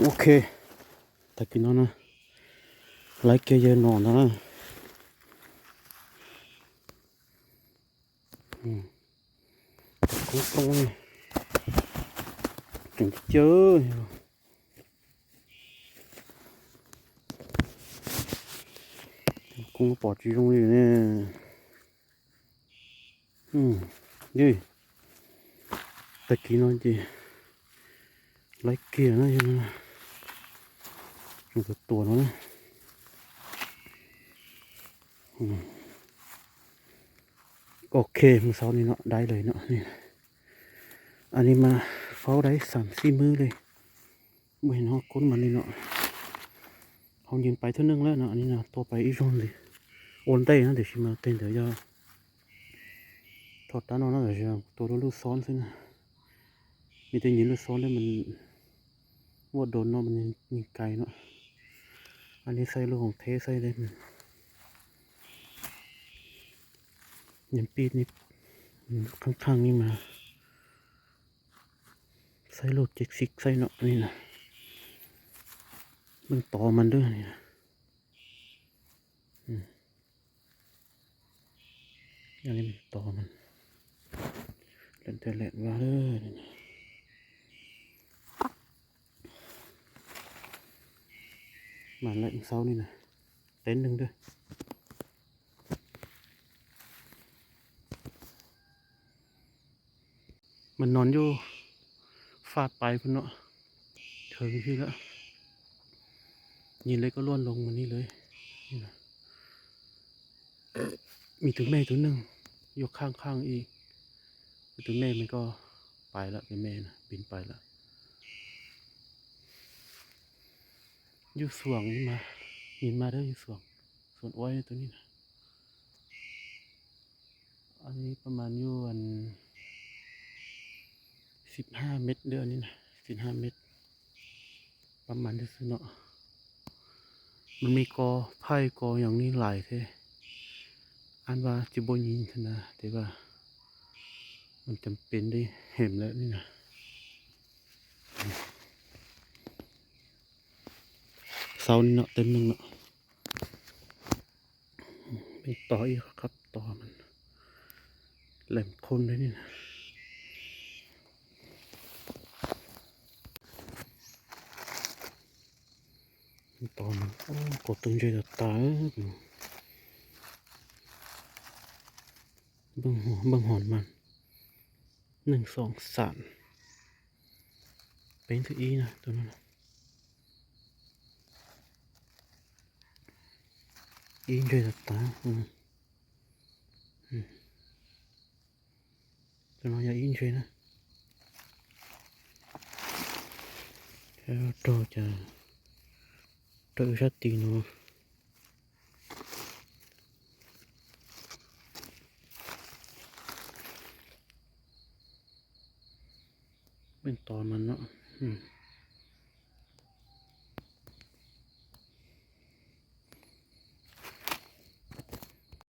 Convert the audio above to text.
โอเคแต่กินแล้วนะไลค์เกยร์นอนนะอืม cũng không đừng chơi cũng bỏ chi trong này nè ừ gì ta kỹ nói gì lấy kia nó cho nó dùng cái tuổi nó nè ừ. ok มือเสานี่เนาะได้เลยเนาะนี่อันนี้มาเฝ้าได้สามสี่มือเลยไม่เห็นเขาก้น มีแตัวไปอีกรอนเลยโอนได้นะเดี๋ยวชินลูกซ้อนซินะมีแต่ยิงลูกซ้อนได้มันว่าโดนเนาะมันยิงไกลเนาะอันนี้ใส่ลูกของเทใส่ได้มันยันปีดนี่ข้างๆนี่มาใส่โลดเจ็กซิกใส่เนาะนี่นะมันต่อมันด้วยนี่นะอย่างนี้ต่อมันเล่นแต่แหลกว่าเลยนี่นะ มาแล้วอีกเสานี่นะเต็นท์หนึ่งด้วยมันนอนอยู่ฟาดไปพุ่นเนาะเถิงพี่แล้วยินเลยก็ล้วนลงมานี่เลยนี่นะมีตัวแม่ตัวหนึ่งยกข้างข้างๆอีกตัวแม่มันก็ไปแล้วตัวแม่นะบินไปแล้ว อยู่สวงนี่มายินมาเด้อยู่สวงส่วนอ้อยตัวนี้นะอันนี้ประมาณอยู่อันสิบห้าเม็ดเดือนนี่นะสิบห้าเม็ดประมาณนี้สิเนาะมันมีกอไผ่กออย่างนี้หลายเท่อันว่าจิบยินขนาแต่ว่า มันจำเป็นได้เห็นแล้วนี่นะเสานี่เนาะเต็มหนึ่งเนาะเป็นต่ออีกครับต่อมันแหลมคมเลยนี่นะต่อนโอ้กดตึงใจตายเบิ่งหัวเบิ่งหอนมันหนึ่งสองสามเป็นถืออีนะตัวนั้นนะ อีใจจะตายอืมอืมตัวนั้นอย่าอินใจนะแล้วตัวจะ tự rất tì nó bên to mà nó ừ.